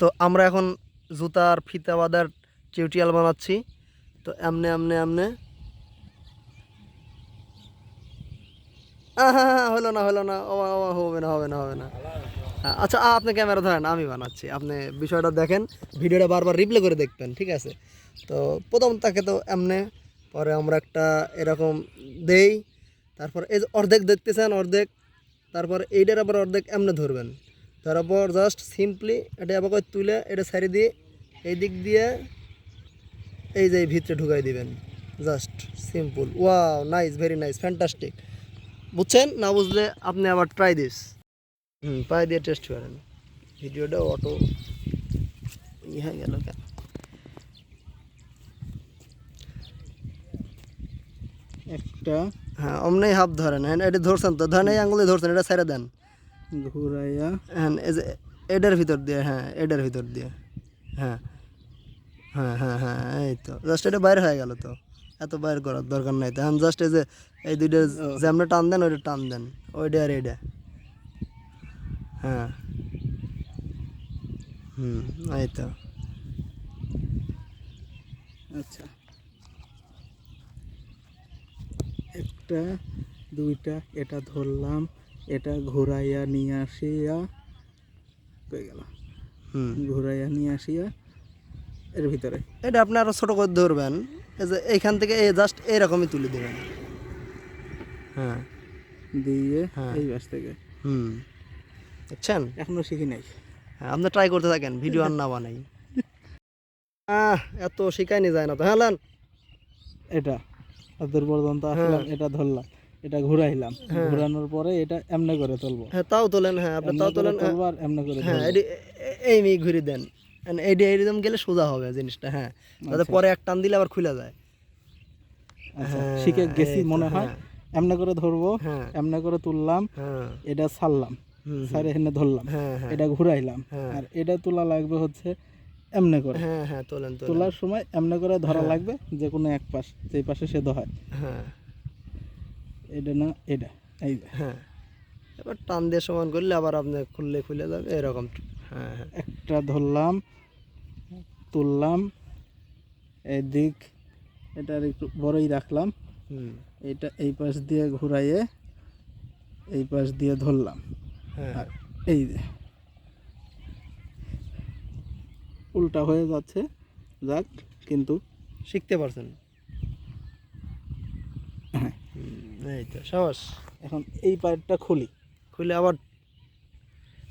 তো আমরা এখন জুতার ফিতা বাঁধার টিউটোরিয়াল বানাচ্ছি। তো এমনে এমনে এমনে হলো না হলো না। ও হবে না হবে না হবে না। হ্যাঁ, আচ্ছা আপনি ক্যামেরা ধরেন আমি বানাচ্ছি। আপনি বিষয়টা দেখেন ভিডিওটা বারবার রিপ্লে করে দেখবেন ঠিক আছে? তো প্রথম তাকে তো এমনে পরে আমরা একটা এরকম দেই তারপর এই অর্ধেক দেখতেছেন অর্ধেক তারপর এইটার আবার অর্ধেক এমনে ধরবেন। তারপর জাস্ট সিম্পলি এটা আবার তুলে এটা সারি দিয়ে এই দিক দিয়ে এই যে ভিতরে ঢুকাই দিবেন। Just simple wow nice very nice fantastic বুঝছেন? না বুঝলে আপনি আবার ট্রাই দিস হুম পায়ে দিয়ে টেস্ট করেন। ভিডিওটা অটো ইহা গেল কেন? একটা হ্যাঁ অমনি হাফ ধরেন। হ্যাঁ এটা ধরছেন তো? ধরেন এই আঙুলে ধরছেন এটা ছেড়ে দেন। ঘুরাইয়া। হ্যাঁ এই যে এটার ভিতর দিয়ে হ্যাঁ এটার ভিতর দিয়ে। হ্যাঁ হ্যাঁ হ্যাঁ হ্যাঁ এই তো। জাস্ট এটা বাইরে হয়ে গেল তো। এত বাইর করার দরকার নাই তো। এখন জাস্ট এই যে এই দুইটা যেমন টান দেন ওইটা টান দেন। ওইটা আর এইটা হ্যাঁ। হুম এই তো। আচ্ছা। একটা দুইটা এটা ধরলাম। এটা ঘুরাইয়া নিয়ে আসিয়া কই গেল? হুম। ঘুরাইয়া নিয়ে আসিয়া এর ভিতরে। এটা আপনি আরও ছোটো করে ধরবেন। এই যে এইখান থেকে এই জাস্ট এইরকমই তুলে দেবেন। হ্যাঁ। দিয়ে হ্যাঁ। এই বাস থেকে। হুম। দেখছেন? এখনও শিখি নাই। হ্যাঁ আপনি ট্রাই করতে থাকেন ভিডিও আর না বানাই। আহ এত শিখাইনি যায় না তো হ্যাঁ লান এটা এত পর্যন্ত আসলাম এটা ধরলাম। এটা ঘুরাইলাম। হ্যাঁ। ঘুরানোর পরে এটা এমনে করে তুলবো। হ্যাঁ তাও তোলেন হ্যাঁ আপনি তাও তোলেন। আর এমনে করে হ্যাঁ। এই মেয়ে ঘুরে দেন। এইডি এইরকম গেলে সোজা হবে জিনিসটা হ্যাঁ। যাতে আচ্ছা। পরে এক টান দিলে আবার খুলে যায়। আচ্ছা হ্যাঁ, শিখে গেছি মনে হয়। হ্যাঁ। এমনে করে ধরবো হ্যাঁ। এমনে করে তুললাম হ্যাঁ। এটা ছাড়লাম। সারে এখানে ধরলাম। এটা ঘুরাইলাম। আর এটা তোলা লাগবে হচ্ছে এমনে করে। হ্যাঁ হ্যাঁ তোলেন তোলার সময় এমনে করে ধরা লাগবে যে কোনো এক পাশ যেই পাশে সে হয়। হ্যাঁ। এটা না এটা এই। হ্যাঁ। এবার টান দিয়ে সমান করলে আবার আপনি খুললে খুলে যাবে এরকম। হ্যাঁ হ্যাঁ। একটা ধরলাম তুললাম এদিক এটার একটু বড়ই রাখলাম। হুম। এটা এই পাশ দিয়ে ঘুরাইয়ে এই পাশ দিয়ে ধরলাম। হ্যাঁ। আর এই উল্টা হয়ে যাচ্ছে যাক কিন্তু শিখতে পারছেন হ্যাঁ। হুম, এই তো এখন এই পায়েরটা খুলি। খুলে আবার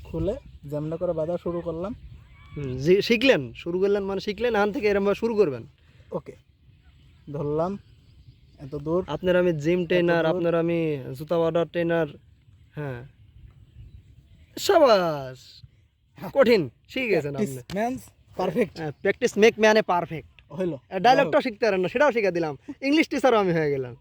খুলে করে বাঁধা শুরু করলাম। শিখলেন? শুরু করলেন মানে শিখলেন? এখান থেকে এরকম শুরু করবেন? ওকে। ধরলাম। এত দূর। আপনার আমি জিম ট্রেনার আপনার আমি জুতা অর্ডার ট্রেনার হ্যাঁ। সাবাস! কঠিন শিখে গেছেন আপনি। Perfect practice make man perfect হইল। ডায়লগটাও শিখতে পারেন না সেটাও শিখে দিলাম। ইংলিশ টিচারও আমি হয়ে গেলাম।